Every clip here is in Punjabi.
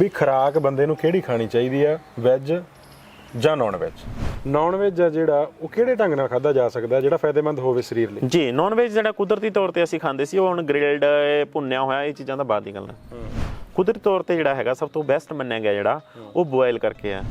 ਵੀ ਖੁਰਾਕ ਬੰਦੇ ਨੂੰ ਕਿਹੜੀ ਖਾਣੀ ਚਾਹੀਦੀ ਆ ਵੈਜ ਜਾਂ ਨਾਨ ਵੈਜ ਨਾਨ ਵੈਜ ਆ ਜਿਹੜਾ ਉਹ ਕਿਹੜੇ ਢੰਗ ਨਾਲ ਖਾਦਾ ਜਾ ਸਕਦਾ ਜਿਹੜਾ ਫਾਇਦੇਮੰਦ ਹੋਵੇ ਸਰੀਰ ਲਈ? ਜੀ ਨਾਨ ਵੇਜ ਜਿਹੜਾ ਕੁਦਰਤੀ ਤੌਰ ਤੇ ਅਸੀਂ ਖਾਂਦੇ ਸੀ ਉਹ ਹੁਣ ਗ੍ਰਿਲਡ ਭੁੰਨਿਆ ਹੋਇਆ ਇਹ ਚੀਜ਼ਾਂ ਦਾ ਬਾਅਦ ਦੀ ਗੱਲ ਹੈ। ਕੁਦਰਤੀ ਤੌਰ ਤੇ ਜਿਹੜਾ ਹੈਗਾ ਸਭ ਤੋਂ ਬੈਸਟ ਮੰਨਿਆ ਗਿਆ ਜਿਹੜਾ ਉਹ ਬੋਇਲ ਕਰਕੇ ਆ।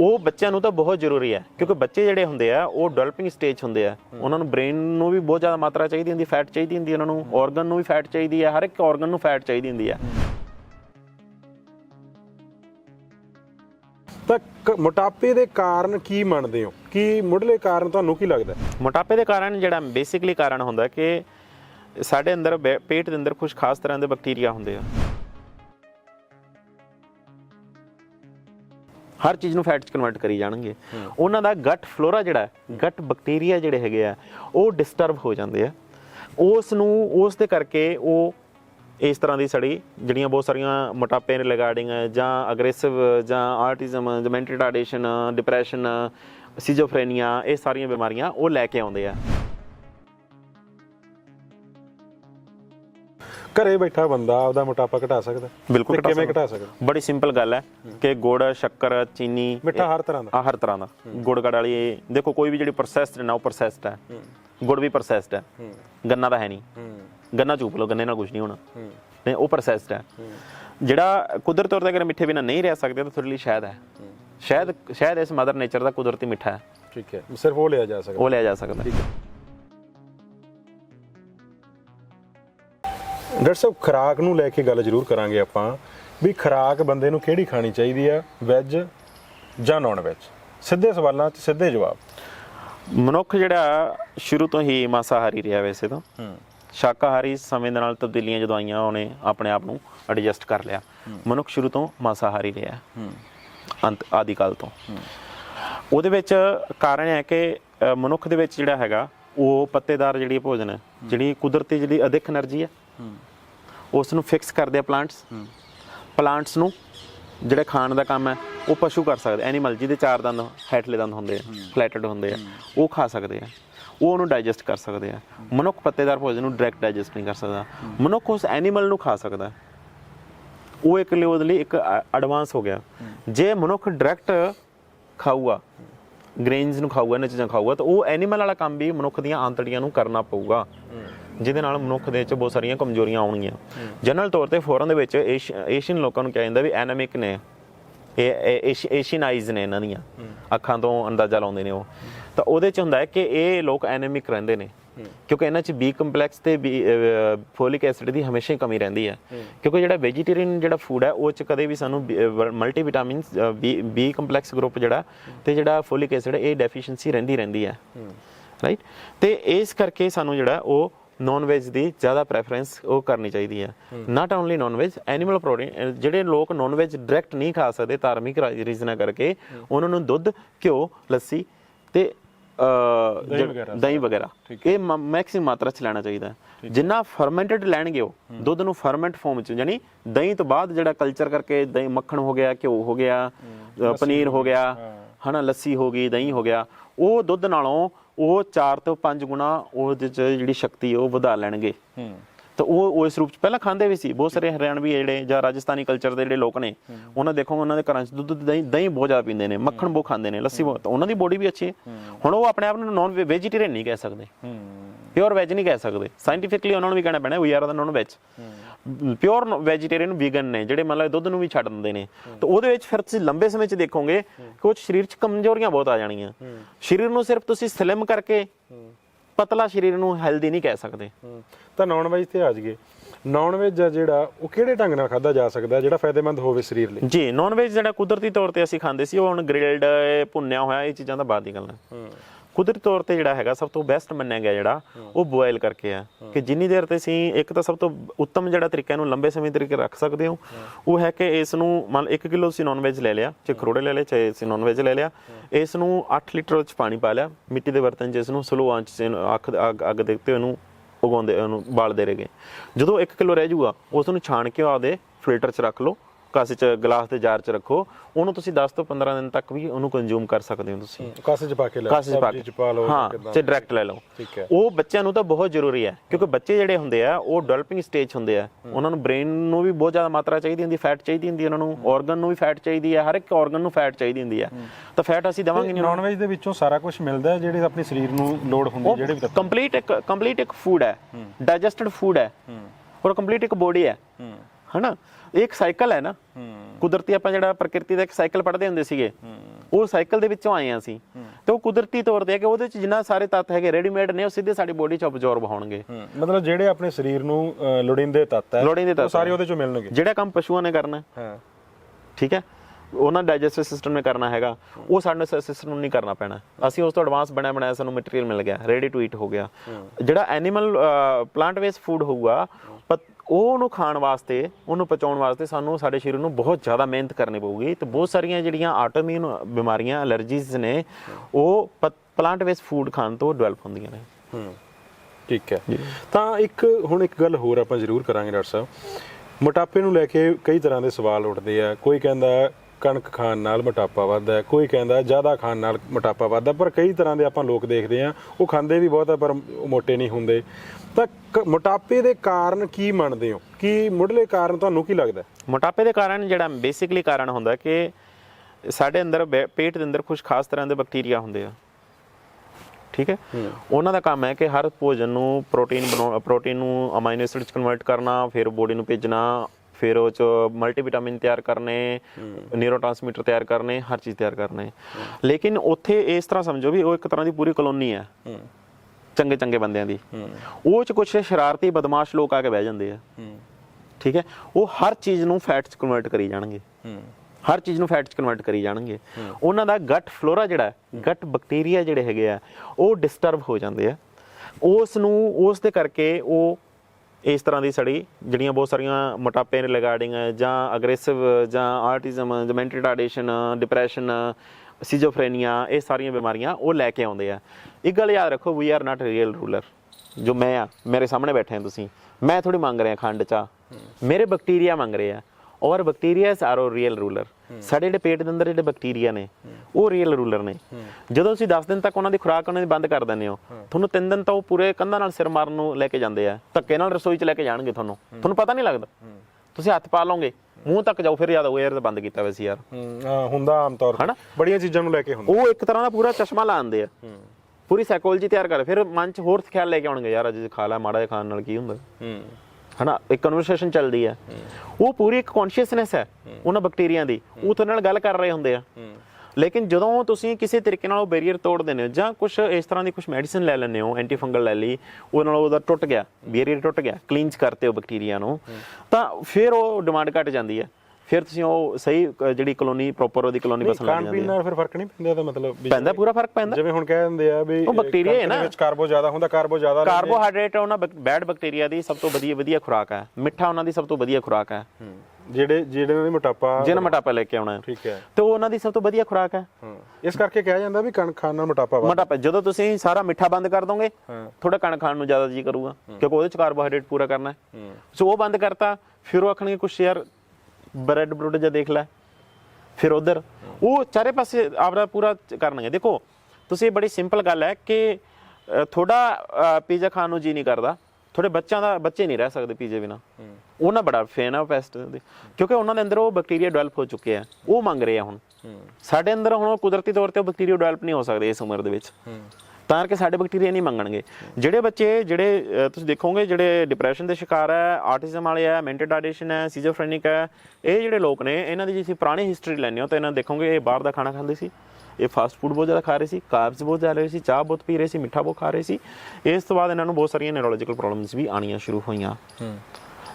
ਉਹ ਬੱਚਿਆਂ ਨੂੰ ਤਾਂ ਬਹੁਤ ਜ਼ਰੂਰੀ ਹੈ ਕਿਉਂਕਿ ਬੱਚੇ ਜਿਹੜੇ ਹੁੰਦੇ ਆ ਉਹ ਡਿਵੈਲਪਿੰਗ ਸਟੇਜ ਹੁੰਦੇ ਆ। ਉਹਨਾਂ ਨੂੰ ਬ੍ਰੇਨ ਨੂੰ ਵੀ ਬਹੁਤ ਜ਼ਿਆਦਾ ਮਾਤਰਾ ਚਾਹੀਦੀ ਹੁੰਦੀ ਫੈਟ ਚਾਹੀਦੀ ਹੁੰਦੀ ਉਹਨਾਂ ਨੂੰ ਆਰਗਨ ਨੂੰ ਵੀ ਫੈਟ ਚਾਹੀਦੀ ਹੈ ਹਰ ਇੱਕ ਆਰਗਨ ਨੂੰ ਫੈਟ ਚਾਹੀਦੀ ਹੁੰਦੀ ਹੈ ਤਾਂ ਮੋਟਾਪੇ ਦੇ ਕਾਰਨ ਕੀ ਮੰਨਦੇ ਹੋ? ਕੀ ਮੁੱਢਲੇ ਕਾਰਨ ਤੁਹਾਨੂੰ ਕੀ ਲੱਗਦਾ? ਮੋਟਾਪੇ ਦੇ ਕਾਰਨ ਜਿਹੜਾ ਬੇਸਿਕਲੀ ਕਾਰਨ ਹੁੰਦਾ ਕਿ ਸਾਡੇ ਅੰਦਰ ਪੇਟ ਦੇ ਅੰਦਰ ਕੁਝ ਖਾਸ ਤਰ੍ਹਾਂ ਦੇ ਬੈਕਟੀਰੀਆ ਹੁੰਦੇ ਆ। ਹਰ ਚੀਜ਼ ਨੂੰ ਫੈਟ ਚ ਕਨਵਰਟ ਕਰੀ ਜਾਣਗੇ। ਉਹਨਾਂ ਦਾ ਗਟ ਫਲੋਰਾ ਜਿਹੜਾ ਗਟ ਬੈਕਟੀਰੀਆ ਜਿਹੜੇ ਹੈਗੇ ਆ, ਉਹ ਡਿਸਟਰਬ ਹੋ ਜਾਂਦੇ ਆ। ਉਸ ਨੂੰ, ਉਸ ਦੇ ਕਰਕੇ ਉਹ ਇਸ ਤਰ੍ਹਾਂ ਦੀ ਸੜੀ ਜਿਹੜੀਆਂ ਬਹੁਤ ਸਾਰੀਆਂ ਮੋਟਾਪੇ ਰਿਗਾਰਡਿੰਗ ਜਾਂ ਅਗਰੈਸਿਵ ਜਾਂ ਆਰਟਿਜ਼ਮ ਜਾਂ ਮੈਂਟਲ ਡਿਪਰੈਸ਼ਨ ਸਿਜ਼ੋਫਰੇਨੀਆ ਇਹ ਸਾਰੀਆਂ ਬਿਮਾਰੀਆਂ ਉਹ ਲੈ ਕੇ ਆਉਂਦੇ ਆ। ਘਰੇ ਬੈਠਾ ਬੰਦਾ ਆਪਦਾ ਮੋਟਾਪਾ ਘਟਾ ਸਕਦਾ। ਬਿਲਕੁਲ ਘਟਾ ਕਿਵੇਂ। ਘਟਾ ਸਕਦਾ। ਬੜੀ ਸਿੰਪਲ ਗੱਲ ਹੈ ਕਿ ਗੁੜ ਸ਼ੱਕਰ ਚੀਨੀ ਮਿੱਠਾ ਹਰ ਤਰ੍ਹਾਂ ਦਾ। ਆ ਹਰ ਤਰ੍ਹਾਂ ਦਾ। ਗੁੜ ਗੜ ਵਾਲੀ ਦੇਖੋ ਕੋਈ ਵੀ ਜਿਹੜੀ ਪ੍ਰੋਸੈਸਡ ਨਾ ਉਹ ਪ੍ਰੋਸੈਸਡ ਹੈ। ਗੁੜ ਵੀ ਪ੍ਰੋਸੈਸਡ ਹੈ। ਗੰਨਾ ਤਾਂ ਹੈ ਨਹੀਂ। ਗੰਨਾ ਚੂਪ ਲਓ ਗੰਨੇ ਨਾਲ ਕੁਝ ਨਹੀਂ ਹੋਣਾ। ਨਹੀਂ ਉਹ ਪ੍ਰੋਸੈਸਡ ਹੈ। ਜਿਹੜਾ ਕੁਦਰਤ ਤੌਰ ਤੇ ਅਗਰ ਮਿੱਠੇ ਬਿਨਾ ਨਹੀਂ ਰਹਿ ਸਕਦੇ ਤਾਂ ਤੁਹਾਡੇ ਲਈ ਸ਼ਾਇਦ ਹੈ। ਸ਼ਾਇਦ ਸ਼ਾਇਦ ਇਸ ਮਦਰ ਨੇਚਰ ਦਾ ਕੁਦਰਤੀ ਮਿੱਠਾ ਹੈ। ਠੀਕ ਹੈ। ਸਿਰਫ ਉਹ ਲਿਆ ਜਾ ਸਕਦਾ। ਉਹ ਲਿਆ ਜਾ ਸਕਦਾ। ਡਾਕਟਰ ਸਾਹਿਬ ਖਰਾਕ ਨੂੰ ਲੈ ਕੇ ਗੱਲ ਜ਼ਰੂਰ ਕਰਾਂਗੇ ਆਪਾਂ ਵੀ ਖਰਾਕ ਬੰਦੇ ਨੂੰ ਕਿਹੜੀ ਖਾਣੀ ਚਾਹੀਦੀ ਆ ਵੈਜ ਜਾਂ ਨਾਨ ਵੈਜ ਸਿੱਧੇ ਸਵਾਲਾਂ 'ਚ ਸਿੱਧੇ ਜਵਾਬ। ਮਨੁੱਖ ਜਿਹੜਾ ਸ਼ੁਰੂ ਤੋਂ ਹੀ ਮਾਸਾਹਾਰੀ ਰਿਹਾ ਵੈਸੇ ਤਾਂ। ਸ਼ਾਕਾਹਾਰੀ ਸਮੇਂ ਦੇ ਨਾਲ ਤਬਦੀਲੀਆਂ ਜਦੋਂ ਆਈਆਂ ਉਹਨੇ ਆਪਣੇ ਆਪ ਨੂੰ ਐਡਜਸਟ ਕਰ ਲਿਆ। ਮਨੁੱਖ ਸ਼ੁਰੂ ਤੋਂ ਮਾਸਾਹਾਰੀ ਰਿਹਾ। ਅੰਤ ਆਦੀ ਕਾਲ ਤੋਂ। ਉਹਦੇ ਵਿੱਚ ਕਾਰਨ ਹੈ ਕਿ ਮਨੁੱਖ ਦੇ ਵਿੱਚ ਜਿਹੜਾ ਹੈਗਾ ਉਹ ਪੱਤੇਦਾਰ ਜਿਹੜੀ ਭੋਜਨ ਜਿਹੜੀ ਕੁਦਰਤੀ ਜਿਹੜੀ ਅਧਿਕ એનર્ਜੀ ਹੈ ਉਸ ਨੂੰ ਫਿਕਸ ਕਰਦੇ ਆ ਪਲਾਂਟਸ ਪਲਾਂਟਸ ਨੂੰ ਜਿਹੜੇ ਖਾਣ ਦਾ ਕੰਮ ਹੈ ਉਹ ਪਸ਼ੂ ਕਰ ਸਕਦੇ ਐਨੀਮਲ ਜਿਹਦੇ ਚਾਰ ਦੰਦ ਹੈਠਲੇ ਦੰਦ ਹੁੰਦੇ ਆ ਫਲੈਟਡ ਹੁੰਦੇ ਆ ਉਹ ਖਾ ਸਕਦੇ ਆ। ਉਹ ਉਹਨੂੰ ਡਾਈਜੈਸਟ ਕਰ ਸਕਦੇ ਆ। ਮਨੁੱਖ ਪੱਤੇਦਾਰ ਭੋਜਨ ਨੂੰ ਡਾਇਰੈਕਟ ਡਾਈਜੈਸਟ ਨਹੀਂ ਕਰ ਸਕਦਾ। ਮਨੁੱਖ ਉਸ ਐਨੀਮਲ ਨੂੰ ਖਾ ਸਕਦਾ। ਉਹ ਇੱਕ ਲਈ ਉਹਦੇ ਲਈ ਇੱਕ ਐਡਵਾਂਸ ਹੋ ਗਿਆ। ਜੇ ਮਨੁੱਖ ਡਾਇਰੈਕਟ ਖਾਊਗਾ ਗ੍ਰੇਨਸ ਨੂੰ ਖਾਊਗਾ ਇਹਨਾਂ ਚੀਜ਼ਾਂ ਖਾਊਗਾ ਤਾਂ ਉਹ ਐਨੀਮਲ ਵਾਲਾ ਕੰਮ ਵੀ ਮਨੁੱਖ ਦੀਆਂ ਆਂਤੜੀਆਂ ਨੂੰ ਕਰਨਾ ਪਊਗਾ। ਜਿਹਦੇ ਨਾਲ ਮਨੁੱਖ ਦੇ ਵਿੱਚ ਬਹੁਤ ਸਾਰੀਆਂ ਕਮਜ਼ੋਰੀਆਂ ਆਉਣਗੀਆਂ। ਜਨਰਲ ਤੌਰ ਤੇ ਫੋਰਨ ਦੇ ਵਿੱਚ ਏਸ਼- ਏਸ਼ੀਅਨ ਲੋਕਾਂ ਨੂੰ ਕਿਹਾ ਜਾਂਦਾ ਵੀ ਐਨੇਮਿਕ ਨੇ। ਇਹ ਏਸ਼ੀਅਨ ਆਈਜ਼ ਨੇ ਇਹਨਾਂ ਦੀਆਂ। ਅੱਖਾਂ ਤੋਂ ਅੰਦਾਜ਼ਾ ਲਾਉਂਦੇ ਨੇ ਉਹ। ਤਾਂ ਉਹਦੇ ਚ ਹੁੰਦਾ ਹੈ ਕਿ ਇਹ ਲੋਕ ਐਨੇਮਿਕ ਰਹਿੰਦੇ ਨੇ। ਕਿਉਂਕਿ ਇਹਨਾਂ ਚ ਬੀ ਕੰਪਲੈਕਸ ਤੇ ਫੋਲਿਕ ਐਸਿਡ ਦੀ ਹਮੇਸ਼ਾ ਹੀ ਕਮੀ ਰਹਿੰਦੀ ਹੈ। ਕਿਉਂਕਿ ਜਿਹੜਾ ਵੈਜੀਟੇਰੀਅਨ ਜਿਹੜਾ ਫੂਡ ਹੈ ਉਹ ਚ ਕਦੇ ਵੀ ਸਾਨੂੰ multi vitamins B complex group ਜਿਹੜਾ ਤੇ ਜਿਹੜਾ ਫੋਲਿਕ ਐਸਿਡ ਇਹ ਡੈਫੀਸ਼ੀਐਂਸੀ ਰਹਿੰਦੀ ਰਹਿੰਦੀ ਹੈ। ਰਾਈਟ ਤੇ ਇਸ ਕਰਕੇ ਸਾਨੂੰ ਜਿਹੜਾ ਉਹ ਨਾਨ ਵੈਜ ਦੀ ਜ਼ਿਆਦਾ ਪ੍ਰੈਫਰੈਂਸ ਉਹ ਕਰਨੀ ਚਾਹੀਦੀ ਹੈ। Not only non veg animal protein ਜਿਹੜੇ ਲੋਕ ਨਾਨ ਵੈਜ ਡਾਇਰੈਕਟ ਨਹੀਂ ਖਾ ਸਕਦੇ ਧਾਰਮਿਕ ਰੀਜ਼ਨਾਂ ਕਰਕੇ ਉਹਨਾਂ ਨੂੰ ਦੁੱਧ ਘਿਓ ਲੱਸੀ ਤੇ ਦਹੀਂ ਵਗੈਰਾ। ਇਹ ਮੈਕਸਿਮਮ ਮਾਤਰਾ ਚ ਲੈਣਾ ਚਾਹੀਦਾ ਜਿੰਨਾ ਫਰਮੈਂਟਡ ਲੈਣਗੇ ਉਹ ਦੁੱਧ ਨੂੰ ਫਰਮੈਂਟ ਫਾਰਮ ਚ ਯਾਨੀ ਦਹੀਂ ਤੋਂ ਬਾਅਦ ਜਿਹੜਾ ਕਲਚਰ ਕਰਕੇ ਦਹੀਂ ਮੱਖਣ ਹੋ ਗਿਆ ਘਿਓ ਹੋ ਗਿਆ ਪਨੀਰ ਹੋ ਗਿਆ ਹਨਾ ਲੱਸੀ ਹੋ ਗਈ ਦਹੀਂ ਹੋ ਗਿਆ ਉਹ ਦੁੱਧ ਨਾਲੋਂ ਉਹ 4 ਤੋਂ 5 ਗੁਣਾ ਉਹਦੇ ਚ ਜਿਹੜੀ ਸ਼ਕਤੀ ਉਹ ਵਧਾ ਲੈਣਗੇ। ਤਾਂ ਉਹ ਇਸ ਰੂਪ ਚ ਪਹਿਲਾਂ ਖਾਂਦੇ ਵੀ ਸੀ। ਬਹੁਤ ਸਾਰੇ ਹਰਿਆਣਵੀ ਜਿਹੜੇ ਜਾਂ ਰਾਜਸਥਾਨੀ ਕਲਚਰ ਦੇ ਜਿਹੜੇ ਲੋਕ ਨੇ ਉਹਨਾਂ ਦੇਖੋ ਉਹਨਾਂ ਦੇ ਘਰਾਂ ਚ ਦੁੱਧ ਦਹੀਂ ਦਹੀਂ ਬਹੁਤ ਜ਼ਿਆਦਾ ਪੀਂਦੇ ਨੇ ਮੱਖਣ ਬਹੁਤ ਖਾਂਦੇ ਨੇ ਲੱਸੀ ਬਹੁਤ। ਉਹਨਾਂ ਦੀ ਬੋਡੀ ਵੀ ਅੱਛੀ ਹੈ। ਹੁਣ ਉਹ ਆਪਣੇ ਆਪ ਨੂੰ ਨਾਨ ਵੈਜੀਟੇਰੀਅਨ ਨਹੀਂ ਕਹਿ ਸਕਦੇ। ਪਿਓਰ ਵੈਜ ਨਹੀਂ ਕਹਿ ਸਕਦੇ। ਸਾਇੰਟੀਫਿਕਲੀ ਉਹਨਾਂ ਨੂੰ ਵੀ ਕਹਿਣਾ ਪੈਣਾ ਵੀ ਆਰ ਦਾ non veg pure vegetarian vegan ਨੇ ਜਿਹੜੇ ਮਤਲਬ ਦੁੱਧ ਨੂੰ ਵੀ ਛੱਡ ਦਿੰਦੇ ਨੇ। ਤਾਂ ਉਹਦੇ ਵਿੱਚ ਫਿਰ ਤੁਸੀਂ ਲੰਬੇ ਸਮੇਂ 'ਚ ਦੇਖੋਗੇ ਕਿ ਉਹ ਸਰੀਰ 'ਚ ਕਮਜ਼ੋਰੀਆਂ ਬਹੁਤ ਆ ਜਾਣਗੀਆਂ ਸਰੀਰ ਨੂੰ ਸਿਰਫ ਤੁਸੀਂ ਸਲਿਮ ਕਰਕੇ ਪਤਲਾ ਸਰੀਰ ਨੂੰ ਹੈਲਦੀ ਨਹੀਂ ਕਹਿ ਸਕਦੇ। ਤਾਂ ਨਾਨ ਵੈਜ ਤੇ ਆ ਜਾਈਏ। ਨਾਨ ਵੈਜ ਆ ਜਿਹੜਾ ਉਹ ਕਿਹੜੇ ਢੰਗ ਨਾਲ ਖਾਦਾ ਜਾ ਸਕਦਾ ਜਿਹੜਾ ਫਾਇਦੇਮੰਦ ਹੋਵੇ ਸਰੀਰ ਲਈ? ਜੀ ਨਾਨ ਵੈਜ ਜਿਹੜਾ ਕੁਦਰਤੀ ਤੌਰ ਤੇ ਅਸੀਂ ਖਾਂਦੇ ਸੀ ਉਹ ਹੁਣ ਗ੍ਰਿਲਡ ਭੁੰਨਿਆ ਹੋਇਆ ਇਹ ਚੀਜ਼ਾਂ ਦਾ ਬਾਅਦ ਦੀ ਗੱਲ ਹੈ। ਕੁਦਰਤੀ ਤੌਰ ਤੇ ਜਿਹੜਾ ਹੈਗਾ ਸਭ ਤੋਂ ਬੈਸਟ ਮੰਨਿਆ ਗਿਆ ਜਿਹੜਾ ਉਹ ਬੋਇਲ ਕਰਕੇ ਆ। ਕਿ ਜਿੰਨੀ ਦੇਰ ਤੇ ਅਸੀਂ ਇੱਕ ਤਾਂ ਸਭ ਤੋਂ ਉੱਤਮ ਜਿਹੜਾ ਤਰੀਕਾ ਇਹਨੂੰ ਲੰਬੇ ਸਮੇਂ ਤਰੀਕੇ ਰੱਖ ਸਕਦੇ ਹੋ। ਉਹ ਹੈ ਕਿ ਇਸ ਨੂੰ ਮੰਨ 1 ਕਿਲੋ ਅਸੀਂ ਨਾਨ ਵੈਜ ਲੈ ਲਿਆ ਚਾਹੇ ਖਰੋੜੇ ਲੈ ਲਏ ਚਾਹੇ ਅਸੀਂ ਨਾਨ ਵੈਜ ਲੈ ਲਿਆ। ਇਸ ਨੂੰ 8 ਲੀਟਰ ਵਿੱਚ ਪਾਣੀ ਪਾ ਲਿਆ ਮਿੱਟੀ ਦੇ ਬਰਤਨ 'ਚ ਇਸ ਨੂੰ ਸਲੋ ਆਂਚ ਇਹਨੂੰ ਅੱਖ ਅੱਗ- ਅੱਗ ਦੇ ਉੱਤੇ ਉਹਨੂੰ ਉਗਾਉਂਦੇ ਉਹਨੂੰ ਬਾਲਦੇ ਰਹੇਗੇ ਜਦੋਂ 1 ਕਿਲੋ ਰਹਿ ਜਾਊਗਾ ਉਸ ਨੂੰ ਛਾਣ ਕੇ ਆਪਦੇ ਫਿਲਟਰ 'ਚ ਰੱਖ ਲਓ। ਕਾਸੇ ਚ ਗਲਾਸ ਦੇ ਜਾਰ ਚ ਰੱਖੋ ਉਹਨੂੰ ਤੁਸੀਂ 10 ਤੋਂ 15 ਦਿਨ ਤੱਕ ਵੀ ਉਹਨੂੰ ਕੰਜ਼ੂਮ ਕਰ ਸਕਦੇ ਹੋ ਤੁਸੀਂ। ਕਾਸੇ ਚ ਪਾ ਕੇ ਲੈ ਕਾਸੇ ਚ ਪਾ ਕੇ ਪਾ ਲਓ ਹਾਂ। ਤੇ ਡਾਇਰੈਕਟ ਲੈ ਲਓ। ਠੀਕ ਹੈ। ਉਹ ਬੱਚਿਆਂ ਨੂੰ ਤਾਂ ਬਹੁਤ ਜ਼ਰੂਰੀ ਹੈ ਕਿਉਂਕਿ ਬੱਚੇ ਜਿਹੜੇ ਹੁੰਦੇ ਆ ਉਹ ਡਿਵੈਲਪਿੰਗ ਸਟੇਜ ਹੁੰਦੇ ਆ। ਉਹਨਾਂ ਨੂੰ ਬ੍ਰੇਨ ਨੂੰ ਵੀ ਬਹੁਤ ਜ਼ਿਆਦਾ ਮਾਤਰਾ ਚਾਹੀਦੀ ਹੁੰਦੀ ਫੈਟ ਚਾਹੀਦੀ ਹੁੰਦੀ ਉਹਨਾਂ ਨੂੰ ਆਰਗਨ ਨੂੰ ਵੀ ਫੈਟ ਚਾਹੀਦੀ ਹੈ ਹਰ ਇੱਕ ਆਰਗਨ ਨੂੰ ਫੈਟ ਚਾਹੀਦੀ ਹੁੰਦੀ ਹੈ। ਤਾਂ ਫੈਟ ਅਸੀਂ ਦੇਵਾਂਗੇ ਨਹੀਂ ਨਾਨ ਵੈਜ ਦੇ ਵਿੱਚੋਂ ਸਾਰਾ ਕੁਝ ਮਿਲਦਾ ਹੈ ਜਿਹੜੇ ਆਪਣੇ ਸਰੀਰ ਨੂੰ ਲੋੜ ਹੁੰਦੀ ਜਿਹੜੇ ਵੀ ਤੱਤ? ਕੰਪਲੀਟ ਇੱਕ ਕੰਪਲੀਟ ਇੱਕ ਫੂਡ ਹੈ ਡਾਈਜੈਸਟਡ ਫੂਡ ਹੈ ਔਰ ਕੰਪਲੀਟ ਇੱਕ ਬੋਡੀ ਹੂੰ। ਹਨਾ? ਇਹ ਇੱਕ ਸਾਈਕਲ ਹੈ ਨਾ। ਕੁਦਰਤੀ ਆਪਾਂ ਜਿਹੜਾ ਪ੍ਰਕਿਰਤੀ ਦਾ ਇੱਕ ਸਾਈਕਲ ਪੜ੍ਹਦੇ ਹੁੰਦੇ ਸੀਗੇ ਉਹ ਸਾਈਕਲ ਦੇ ਵਿੱਚੋਂ ਆਏ ਹਾਂ ਅਸੀਂ। ਤੇ ਉਹ ਕੁਦਰਤੀ ਤੌਰ ਤੇ ਹੈ ਕਿ ਉਹਦੇ ਚ ਜਿੰਨਾ ਸਾਰੇ ਤੱਤ ਹੈਗੇ ਰੈਡੀਮੇਡ ਨੇ ਉਹ ਸਿੱਧੇ ਸਾਡੀ ਬੋਡੀ ਚ ਅਬਜ਼ੌਰਬ ਹੋਣਗੇ। ਮਤਲਬ ਜਿਹੜੇ ਆਪਣੇ ਸਰੀਰ ਨੂੰ ਲੋੜੀਂਦੇ ਤੱਤ ਹੈ ਲੋੜੀਂਦੇ ਉਹ ਤੱਤ ਸਾਰੇ ਉਹਦੇ ਚੋਂ ਮਿਲਣਗੇ। ਜਿਹੜਾ ਕੰਮ ਪਸ਼ੂਆਂ ਨੇ ਕਰਨਾ। ਹੈ, ਠੀਕ ਹੈ? ਉਹਨਾਂ ਡਾਈਜੈਸਟਿਵ ਸਿਸਟਮ ਨੇ ਕਰਨਾ ਹੈਗਾ। ਉਹ ਸਾਡੇ ਸਿਸਟਮ ਨੂੰ ਨਹੀਂ ਕਰਨਾ ਪੈਣਾ। ਅਸੀਂ ਉਸ ਤੋਂ ਐਡਵਾਂਸ ਬਣਿਆ ਬਣਾਇਆ ਸਾਨੂੰ ਮਟੀਰੀਅਲ ਮਿਲ ਗਿਆ। ਰੈਡੀ ਟੂ ਈਟ ਹੋ ਗਿਆ। ਜਿਹੜਾ ਐਨੀਮਲ ਪਲਾਂਟ ਬੇਸਡ ਫੂਡ ਹੋਊਗਾ ਉਹ ਉਹਨੂੰ ਖਾਣ ਵਾਸਤੇ ਉਹਨੂੰ ਪਚਾਉਣ ਵਾਸਤੇ ਸਾਨੂੰ ਸਾਡੇ ਸਰੀਰ ਨੂੰ ਬਹੁਤ ਜ਼ਿਆਦਾ ਮਿਹਨਤ ਕਰਨੀ ਪਊਗੀ। ਤੇ ਬਹੁਤ ਸਾਰੀਆਂ ਜਿਹੜੀਆਂ ਆਟੋਇਮਿਊਨ ਬਿਮਾਰੀਆਂ ਅਲਰਜੀਜ਼ ਨੇ ਉਹ ਪਲਾਂਟ ਬੇਸਡ ਫੂਡ ਖਾਣ ਤੋਂ ਡਿਵੈਲਪ ਹੁੰਦੀਆਂ ਨੇ। ਹੂੰ ਠੀਕ ਹੈ। ਤਾਂ ਇੱਕ ਹੁਣ ਇੱਕ ਗੱਲ ਹੋਰ ਆਪਾਂ ਜ਼ਰੂਰ ਕਰਾਂਗੇ ਡਾਕਟਰ ਸਾਹਿਬ। ਮੋਟਾਪੇ ਨੂੰ ਲੈ ਕੇ ਕਈ ਤਰ੍ਹਾਂ ਦੇ ਸਵਾਲ ਉੱਠਦੇ ਆ। ਕੋਈ ਕਹਿੰਦਾ ਕਣਕ ਖਾਣ ਨਾਲ ਮੋਟਾਪਾ ਵੱਧਦਾ ਹੈ। ਕੋਈ ਕਹਿੰਦਾ ਜ਼ਿਆਦਾ ਖਾਣ ਨਾਲ ਮੋਟਾਪਾ ਵੱਧਦਾ ਪਰ ਕਈ ਤਰ੍ਹਾਂ ਦੇ ਆਪਾਂ ਲੋਕ ਦੇਖਦੇ ਆ ਉਹ ਖਾਂਦੇ ਵੀ ਬਹੁਤ ਆ ਪਰ ਮੋਟੇ ਨਹੀਂ ਹੁੰਦੇ। ਤਾਂ ਮੋਟਾਪੇ ਦੇ ਕਾਰਨ ਕੀ ਮੰਨਦੇ ਹੋ? ਕੀ ਮੁੱਢਲੇ ਕਾਰਨ ਤੁਹਾਨੂੰ ਕੀ ਲੱਗਦਾ? ਮੋਟਾਪੇ ਦੇ ਕਾਰਨ ਜਿਹੜਾ ਬੇਸਿਕਲੀ ਕਾਰਨ ਹੁੰਦਾ ਕਿ ਸਾਡੇ ਅੰਦਰ ਪੇਟ ਦੇ ਅੰਦਰ ਕੁਝ ਖਾਸ ਤਰ੍ਹਾਂ ਦੇ ਬੈਕਟੀਰੀਆ ਹੁੰਦੇ ਆ। ਠੀਕ ਹੈ? ਉਹਨਾਂ ਦਾ ਕੰਮ ਹੈ ਕਿ ਹਰ ਭੋਜਨ ਨੂੰ ਪ੍ਰੋਟੀਨ ਬਣਾਉ ਪ੍ਰੋਟੀਨ ਨੂੰ ਅਮਾਈਨੋ ਐਸਿਡ ਚ ਕਨਵਰਟ ਕਰਨਾ ਫਿਰ ਬੋਡੀ ਨੂੰ ਭੇਜਣਾ ਫਿਰ ਉਹ ਚ ਮਲਟੀਵਿਟਾਮਿਨ ਤਿਆਰ ਕਰਨੇ ਨਿਊਰੋਟ੍ਰਾਂਸਮਿਟਰ ਤਿਆਰ ਕਰਨੇ, ਹਰ ਚੀਜ਼ ਤਿਆਰ ਕਰਨੇ। ਲੇਕਿਨ ਉੱਥੇ ਇਸ ਤਰ੍ਹਾਂ ਸਮਝੋ ਵੀ ਉਹ ਇੱਕ ਤਰ੍ਹਾਂ ਦੀ ਪੂਰੀ ਕਲੋਨੀ ਹੈ। ਚੰਗੇ ਚੰਗੇ ਬੰਦਿਆਂ ਦੀ। ਉਹ ਚ ਕੁਝ ਸ਼ਰਾਰਤੀ ਬਦਮਾਸ਼ ਲੋਕ ਆ ਕੇ ਬਹਿ ਜਾਂਦੇ ਆ। ਠੀਕ ਹੈ? ਉਹ ਹਰ ਚੀਜ਼ ਨੂੰ ਫੈਟ ਚ ਕਨਵਰਟ ਕਰੀ ਜਾਣਗੇ। ਹਰ ਚੀਜ਼ ਨੂੰ ਫੈਟ ਚ ਕਨਵਰਟ ਕਰੀ ਜਾਣਗੇ। ਉਹਨਾਂ ਦਾ ਗਟ ਫਲੋਰਾ ਜਿਹੜਾ ਗਟ ਬੈਕਟੀਰੀਆ ਜਿਹੜੇ ਹੈਗੇ ਆ, ਉਹ ਡਿਸਟਰਬ ਹੋ ਜਾਂਦੇ ਆ। ਉਸ ਨੂੰ, ਉਸ ਦੇ ਕਰਕੇ ਉਹ ਇਸ ਤਰ੍ਹਾਂ ਦੀ ਸੜੀ, ਜਿਹੜੀਆਂ ਬਹੁਤ ਸਾਰੀਆਂ ਮੋਟਾਪੇ ਨੇ ਰਿਗਾਰਡਿੰਗ, ਜਾਂ ਅਗਰੈਸਿਵ ਜਾਂ ਆਰਟਿਜ਼ਮ ਜਾਂ ਮੈਂਟਲ ਰਿਟਾਰਡੇਸ਼ਨ ਡਿਪਰੈਸ਼ਨ ਸਿਜ਼ੋਫਰੇਨੀਆ ਇਹ ਸਾਰੀਆਂ ਬਿਮਾਰੀਆਂ ਉਹ ਲੈ ਕੇ ਆਉਂਦੇ ਆ। ਇੱਕ ਗੱਲ ਯਾਦ ਰੱਖੋ we are not real ruler ਜੋ ਮੈਂ ਆ, ਮੇਰੇ ਸਾਹਮਣੇ ਬੈਠੇ ਆ ਤੁਸੀਂ। ਮੈਂ ਥੋੜੀ ਮੰਗ ਰਿਹਾ ਖੰਡ ਚਾ ਮੇਰੇ ਬੈਕਟੀਰੀਆ ਮੰਗ ਰਹੇ ਆ। ਔਰ ਬੈਕਟੀਰੀਆਸ ਆਰ ਰੀਅਲ ਰੂਲਰ ਸਾਡੇ ਜਿਹੜੇ ਪੇਟ ਦੇ ਅੰਦਰ ਜਿਹੜੇ ਬੈਕਟੀਰੀਆ ਨੇ ਉਹ ਰੀਅਲ ਰੂਲਰ ਨੇ। ਜਦੋਂ ਤੁਸੀਂ 10 ਦਿਨ ਤੱਕ ਉਹਨਾਂ ਦੀ ਖੁਰਾਕ ਉਹਨਾਂ ਦੀ ਬੰਦ ਕਰ ਦਿੰਦੇ ਹੋ ਤੁਹਾਨੂੰ 3 ਦਿਨ ਤਾਂ ਉਹ ਪੂਰੇ ਕੰਧਾਂ ਨਾਲ ਸਿਰ ਮਾਰਨ ਨੂੰ ਲੈ ਕੇ ਜਾਂਦੇ ਆ ਧੱਕੇ ਨਾਲ ਰਸੋਈ 'ਚ ਲੈ ਕੇ ਜਾਣਗੇ ਤੁਹਾਨੂੰ। ਤੁਹਾਨੂੰ ਪਤਾ ਨਹੀਂ ਲੱਗਦਾ। ਤੁਸੀਂ ਹੱਥ ਪਾ ਲਓਗੇ ਮੂੰਹ ਤੱਕ ਜਾਓ ਫਿਰ ਯਾਦ ਆਊ ਯਾਰ ਬੰਦ ਕੀਤਾ ਹੋਇਆ ਸੀ ਯਾਰ। ਹੂੰ ਹੁੰਦਾ ਆਮ ਤੌਰ? ਤੇ। ਬੜੀਆਂ ਚੀਜ਼ਾਂ ਨੂੰ ਲੈ ਕੇ ਹੁੰਦਾ। ਉਹ ਇੱਕ ਤਰ੍ਹਾਂ ਦਾ ਪੂਰਾ ਚਸ਼ਮਾ ਲਾਉਂਦੇ ਆ। ਪੂਰੀ ਸਾਈਕੋਲੋਜੀ ਤਿਆਰ ਕਰ ਫਿਰ ਮਨ 'ਚ ਹੋਰ ਖਿਆਲ ਲੈ ਕੇ ਆਉਣਗੇ ਯਾਰ ਅੱਜ ਖਾ ਲੈ ਮਾੜਾ ਜਿਹਾ ਖਾਣ ਨਾਲ ਕੀ ਹੁੰਦਾ। ਹੂੰ। ਹਨਾ? ਇੱਕ ਕਨਵਰਸੇਸ਼ਨ ਚੱਲਦੀ ਹੈ ਉਹ ਪੂਰੀ ਇੱਕ ਕੌਨਸ਼ੀਅਸਨੈਸ ਹੈ, ਉਹਨਾਂ ਬੈਕਟੀਰੀਆ ਦੀ। ਉਹ ਤੁਹਾਡੇ ਨਾਲ ਗੱਲ ਕਰ ਰਹੇ ਹੁੰਦੇ ਆ। ਲੇਕਿਨ ਜਦੋਂ ਤੁਸੀਂ ਕਿਸੇ ਤਰੀਕੇ ਨਾਲ ਉਹ ਬੈਰੀਅਰ ਤੋੜ ਦਿੰਦੇ ਹੋ ਜਾਂ ਕੁਝ ਇਸ ਤਰ੍ਹਾਂ ਦੀ ਕੁਝ ਮੈਡੀਸਿਨ ਲੈ ਲੈਂਦੇ ਹੋ ਐਂਟੀ ਫੰਗਲ ਲੈ ਲਈ, ਉਹ ਨਾਲ ਉਹਦਾ ਟੁੱਟ ਗਿਆ ਬੈਰੀਅਰ ਟੁੱਟ ਗਿਆ ਕਲੀਨਸ ਕਰਤੇ ਹੋ ਬੈਕਟੀਰੀਆ ਨੂੰ, ਤਾਂ ਫਿਰ ਉਹ ਡਿਮਾਂਡ ਘਟ ਜਾਂਦੀ ਹੈ। ਫਿਰ ਤੁਸੀਂ ਉਹ ਸਹੀ ਅ, ਜਿਹੜੀ ਕਲੋਨੀ ਪ੍ਰੋਪਰ ਉਹਦੀ ਕਲੋਨੀ ਬਸਣ ਲੱਗ ਖਾਣ ਜਾਂਦੀ ਪੀਣ ਹੈ। ਨਾਲ ਫਿਰ ਫ਼ਰਕ ਨਹੀਂ ਪੈਂਦਾ ਇਹਦਾ ਮਤਲਬ ਵੀ ਪੈਂਦਾ ਪੂਰਾ ਫ਼ਰਕ ਪੈਂਦਾ। ਜਿਵੇਂ ਹੁਣ ਕਹਿ ਦਿੰਦੇ ਆ ਵੀ ਉਹ ਬੈਕਟੀਰੀਆ ਹੈ ਕਣਕ ਦੇ ਨਾ। ਵਿੱਚ ਕਾਰਬੋ ਜ਼ਿਆਦਾ ਹੁੰਦਾ ਕਾਰਬੋ ਜ਼ਿਆਦਾ ਲੈਂਦੇ ਆ। ਕਾਰਬੋਹਾਈਡਰੇਟ ਉਹਨਾਂ ਬੈਡ ਬੈਕਟੀਰੀਆ ਦੀ ਸਭ ਤੋਂ ਵਧੀਆ ਵਧੀਆ ਖੁਰਾਕ ਹੈ। ਮਿੱਠਾ ਉਹਨਾਂ ਦੀ ਸਭ ਤੋਂ ਵਧੀਆ ਖੁਰਾਕ ਹੈ। ਹੂੰ। ਜਿਹੜੇ ਜਿਹੜੇ ਉਹਨਾਂ ਦੀ ਮੋਟਾਪਾ ਜਿਹਨਾਂ ਮੋਟਾਪਾ ਲੈ ਕੇ ਆਉਣਾ ਹੈ। ਠੀਕ ਹੈ। ਤੇ ਉਹ ਉਹਨਾਂ ਦੀ ਸਭ ਤੋਂ ਵਧੀਆ ਖੁਰਾਕ ਹੈ। ਹਾਂ ਇਸ ਕਰਕੇ ਕਿਹਾ ਜਾਂਦਾ ਵੀ ਕਣਕ ਖਾਣ ਨਾਲ ਮੋਟਾਪਾ ਵੱਧ ਮੋਟਾਪਾ ਜਦੋਂ ਤੁਸੀਂ ਸਾਰਾ ਮਿੱਠਾ ਬੰਦ ਕਰ ਦੋਗੇ ਹਾਂ। ਥੋੜਾ ਕਣ ਖਾਣ ਨੂੰ ਜ਼ਿਆਦਾ ਜੀ ਕਰੂਗਾ ਕਿਉਂਕਿ ਉਹਦੇ ਚ ਕਾਰਬੋਹਾਈਡਰੇਟ ਪੂਰਾ ਕਰਨਾ ਹੂੰ। ਸੋ ਉਹ ਬੰਦ ਕਰਤਾ ਫਿਰ ਉਹ ਆਖਣਗੇ ਕੁਛ ਯਾਰ ਬ੍ਰੈਡ ਬਰੂਡ ਜਿਹਾ ਦੇਖ ਲੈ। ਫਿਰ ਉਧਰ ਉਹ ਚਾਰੇ ਪਾਸੇ ਆਪਦਾ ਪੂਰਾ ਕਰਨਗੇ ਦੇਖੋ ਤੁਸੀਂ ਬੜੀ ਸਿੰਪਲ ਗੱਲ ਹੈ ਕਿ ਥੋੜਾ ਪੀਜ਼ਾ ਖਾਣ ਨੂੰ ਜੀ ਨਹੀਂ ਕਰਦਾ। ਥੋੜੇ ਬੱਚਿਆਂ ਦਾ ਬੱਚੇ ਨਹੀਂ ਰਹਿ ਸਕਦੇ ਪੀਜ਼ੇ ਬਿਨਾ। ਉਹਨਾਂ ਬੜਾ ਫੈਨ ਆ ਪੈਸਟ ਦੇ। ਕਿਉਂਕਿ ਉਹਨਾਂ ਦੇ ਅੰਦਰ ਉਹ ਬੈਕਟੀਰੀਆ ਡਿਵੈਲਪ ਹੋ ਚੁੱਕੇ ਆ। ਉਹ ਮੰਗ ਰਹੇ ਆ ਹੁਣ। ਸਾਡੇ ਅੰਦਰ ਹੁਣ ਕੁਦਰਤੀ ਤੌਰ ਤੇ ਉਹ ਬੈਕਟੀਰੀਆ ਡਿਵੈਲਪ ਨਹੀਂ ਹੋ ਸਕਦੇ ਇਸ ਉਮਰ ਦੇ ਵਿੱਚ। ਤਾਂ ਕਰਕੇ ਸਾਡੇ ਬੈਕਟੀਰੀਆ ਨਹੀਂ ਮੰਗਣਗੇ। ਜਿਹੜੇ ਬੱਚੇ ਜਿਹੜੇ ਤੁਸੀਂ ਦੇਖੋਗੇ ਜਿਹੜੇ ਡਿਪਰੈਸ਼ਨ ਦੇ ਸ਼ਿਕਾਰ ਹੈ ਆਟਿਜ਼ਮ ਵਾਲੇ ਹੈ ਮੈਂਟਲ ਡਾਇਡੇਸ਼ਨ ਹੈ ਸੀਜ਼ੋਫਰੈਨਿਕ ਹੈ ਇਹ ਜਿਹੜੇ ਲੋਕ ਨੇ ਇਹਨਾਂ ਦੀ ਜੇ ਤੁਸੀਂ ਪੁਰਾਣੀ ਹਿਸਟਰੀ ਲੈਂਦੇ ਹੋ ਤਾਂ ਇਹਨਾਂ ਨੂੰ ਦੇਖੋਗੇ ਇਹ ਬਾਹਰ ਦਾ ਖਾਣਾ ਖਾਂਦੇ ਸੀ ਇਹ ਫਾਸਟ ਫੂਡ ਬਹੁਤ ਜ਼ਿਆਦਾ ਖਾ ਰਹੇ ਸੀ ਕਾਰਬਸ ਬਹੁਤ ਜ਼ਿਆਦਾ ਲੈ ਰਹੇ ਸੀ ਚਾਹ ਬਹੁਤ ਪੀ ਰਹੇ ਸੀ ਮਿੱਠਾ ਬਹੁਤ ਖਾ ਰਹੇ ਸੀ। ਇਸ ਤੋਂ ਬਾਅਦ ਇਹਨਾਂ ਨੂੰ ਬਹੁਤ ਸਾਰੀਆਂ ਨਿਊਰੋਲੋਜੀਕਲ ਪ੍ਰੋਬਲਮਸ ਵੀ ਆਣੀਆਂ ਸ਼ੁਰੂ ਹੋਈਆਂ।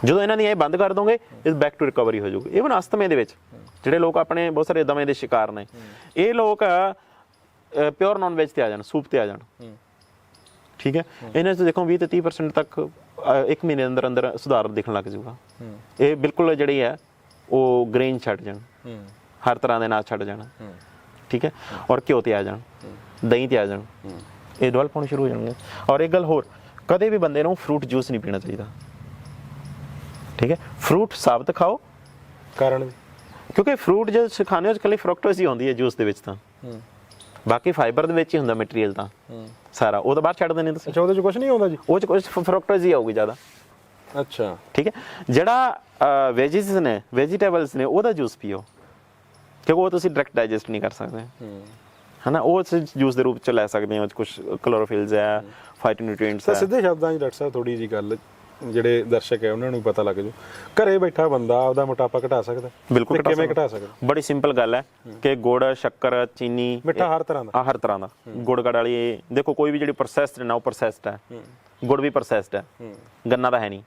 ਜਦੋਂ ਇਹਨਾਂ ਦੀ ਇਹ ਬੰਦ ਕਰ ਦੋਗੇ ਇਸ ਬੈਕ ਟੂ ਰਿਕਵਰੀ ਹੋ ਜਾਊਗੀ। ਇਵਨ ਅਸਤਮੇ ਦੇ ਵਿੱਚ ਜਿਹੜੇ ਲੋਕ ਆਪਣੇ ਬਹੁਤ ਸਾਰੇ ਦਮੇ ਦੇ ਸ਼ਿਕਾਰ ਨੇ ਇਹ ਲੋਕ ਪਿਓਰ ਨਾਨ ਵੈਜ ਤੇ ਆ ਜਾਣ ਸੂਪ ਤੇ ਆ ਜਾਣ। ਠੀਕ ਹੈ? ਇਹਨਾਂ 'ਚ ਦੇਖੋ 20 ਤੇ 30% ਤੱਕ ਇੱਕ ਮਹੀਨੇ ਦੇ ਅੰਦਰ ਅੰਦਰ ਸੁਧਾਰ ਦਿਖਣ ਲੱਗ ਜਾਊਗਾ। ਇਹ ਬਿਲਕੁਲ ਜਿਹੜੀ ਹੈ ਉਹ ਗ੍ਰੇਨ ਛੱਡ ਜਾਣ। ਹੂੰ। ਹਰ ਤਰ੍ਹਾਂ ਦੇ ਨਾਲ ਛੱਡ ਜਾਣ। ਠੀਕ ਹੈ? ਔਰ ਘਿਓ ਤੇ ਆ ਜਾਣ। ਦਹੀਂ ਤੇ ਆ ਜਾਣ। ਇਹ ਡਵੈਲਪ ਹੋਣੇ ਸ਼ੁਰੂ ਹੋ ਜਾਣਗੇ। ਔਰ ਇੱਕ ਗੱਲ ਹੋਰ ਕਦੇ ਵੀ ਬੰਦੇ ਨੂੰ ਫਰੂਟ ਜੂਸ ਨਹੀਂ ਪੀਣਾ ਚਾਹੀਦਾ। ਠੀਕ ਹੈ? ਫਰੂਟ ਸਾਬਤ ਖਾਓ। ਕਾਰਨ ਕਿਉਂਕਿ ਫਰੂਟ ਜਦ ਤੁਸੀਂ ਖਾਣੇ ਹੋ ਕੱਲੀ ਫਰਕਟੋਜ਼ ਹੀ ਆਉਂਦੀ ਹੈ ਜੂਸ ਦੇ ਵਿੱਚ ਤਾਂ। ਬਾਕੀ ਫਾਈਬਰ ਦੇ ਵਿੱਚ ਹੀ ਹੁੰਦਾ ਮਟੀਰੀਅਲ ਤਾਂ। ਸਾਰਾ। ਉਹ ਤਾਂ ਬਾਹਰ ਛੱਡ ਦਿੰਦੇ ਤੁਸੀਂ। ਅੱਛਾ ਉਹਦੇ ਚ ਕੁਝ ਨਹੀਂ ਆਉਂਦਾ ਜੀ? ਉਹ ਚ ਕੁਝ ਫਰਕਟੋਜ਼ ਹੀ ਆਊਗੀ ਜ਼ਿਆਦਾ। ਅੱਛਾ। ਠੀਕ ਹੈ? ਜਿਹੜਾ ਵੈਜੀਸ ਨੇ ਵੈਜੀਟੇਬਲਸ ਨੇ ਉਹਦਾ ਜੂਸ ਪੀਓ। ਕਿਉਂਕਿ ਉਹ ਤੁਸੀਂ ਡਾਇਰੈਕਟ ਡਾਈਜੈਸਟ ਨਹੀਂ ਕਰ ਸਕਦੇ। ਹਨਾ ਉਹ ਜੂਸ ਦੇ ਰੂਪ ਚ ਲੈ ਸਕਦੇ ਹੋ ਕੁਝ ਕਲੋਰੋਫਿਲਸ ਹੈ ਫਾਈਟੋਨਿਊਟ੍ਰੀਐਂਟਸ ਹੈ। ਸਿੱਧੇ ਸ਼ਬਦਾਂ 'ਚ ਡਾਕਟਰ ਸਾਹਿਬ ਥੋੜੀ ਜੀ ਗੱਲ ਜਿਹੜੇ ਦਰਸ਼ਕ ਹੈ ਉਹਨਾਂ ਨੂੰ ਪਤਾ ਲੱਗ ਜੂ। ਘਰੇ ਬੈਠਾ ਬੰਦਾ ਆਪਦਾ ਮੋਟਾਪਾ ਘਟਾ ਸਕਦਾ ਬਿਲਕੁਲ ਘਟਾ ਕਿਵੇਂ। ਘਟਾ ਸਕਦਾ ਬੜੀ ਸਿੰਪਲ ਗੱਲ ਹੈ ਕਿ ਗੁੜ ਸ਼ੱਕਰ ਚੀਨੀ ਮਿੱਠਾ ਹਰ ਤਰ੍ਹਾਂ ਦਾ। ਹਰ ਤਰ੍ਹਾਂ ਦਾ। ਗੁੜ ਗੜ ਵਾਲੀ ਦੇਖੋ ਕੋਈ ਵੀ ਜਿਹੜੀ ਪ੍ਰੋਸੈਸਡ ਨਾ ਉਹ ਪ੍ਰੋਸੈਸਡ ਹੈ। ਗੁੜ ਵੀ ਪ੍ਰੋਸੈਸਡ ਹੈ। ਗੰਨਾ ਤਾਂ ਹੈ ਨਹੀਂ।